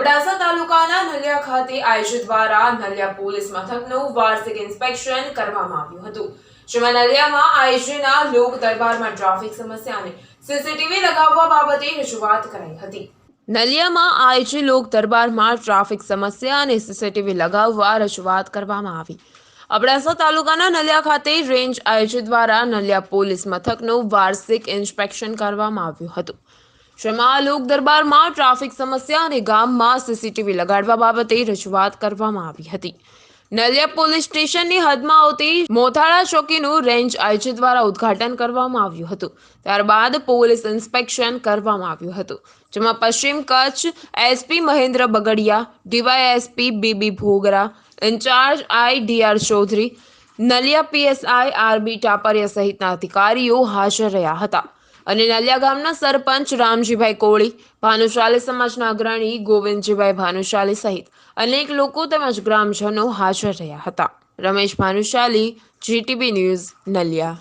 અબડાસા તાલુકાના નલિયા ખાતે આયોજિત દ્વારા નલિયા પોલીસ મથકનું વાર્ષિક ઇન્સ્પેક્શન કરવામાં આવ્યું હતું. જેમાં નલિયામાં આયોજના લોક દરબારમાં ટ્રાફિક સમસ્યા અને સીસીટીવી લગાવવા બાબતે રજૂઆત કરાઈ હતી. નલિયામાં આયોજિત લોક દરબારમાં ટ્રાફિક સમસ્યા અને સીસીટીવી લગાવવા રજૂઆત કરવામાં આવી. અબડાસા તાલુકાના નલિયા ખાતે રેન્જ આયોજિત દ્વારા નલિયા પોલીસ મથકનું વાર્ષિક ઇન્સ્પેક્શન કરવામાં આવ્યું હતું. જેમાં લોક દરબારમાં ટ્રાફિક સમસ્યા અને ગામમાં સીસીટીવી લગાડવા બાબતે રજૂઆત કરવામાં આવી હતી. નલિયા પોલીસ સ્ટેશનની હદમાં આવતી મોથાળા ચોકીનું રેન્જ આઈજી દ્વારા ઉદ્ઘાટન કરવામાં આવ્યું હતું. ત્યારબાદ પોલીસ ઇન્સ્પેક્શન કરવામાં આવ્યું હતું, જેમાં પશ્ચિમ Kutch SP Mahendra Bagadiya, DySP BB Bhogra, in-charge I DR Chaudhary, Naliya PSI RB Tapariya સહિતના અધિકારીઓ હાજર રહ્યા હતા. અને નલિયા ગામના સરપંચ રામજીભાઈ કોળી, ભાનુશાલી સમાજના અગ્રણી ગોવિંદજીભાઈ ભાનુશાલી સહિત અનેક લોકો તેમજ ગ્રામજનો હાજર રહ્યા હતા. Ramesh Bhanushali GTB news, Naliya.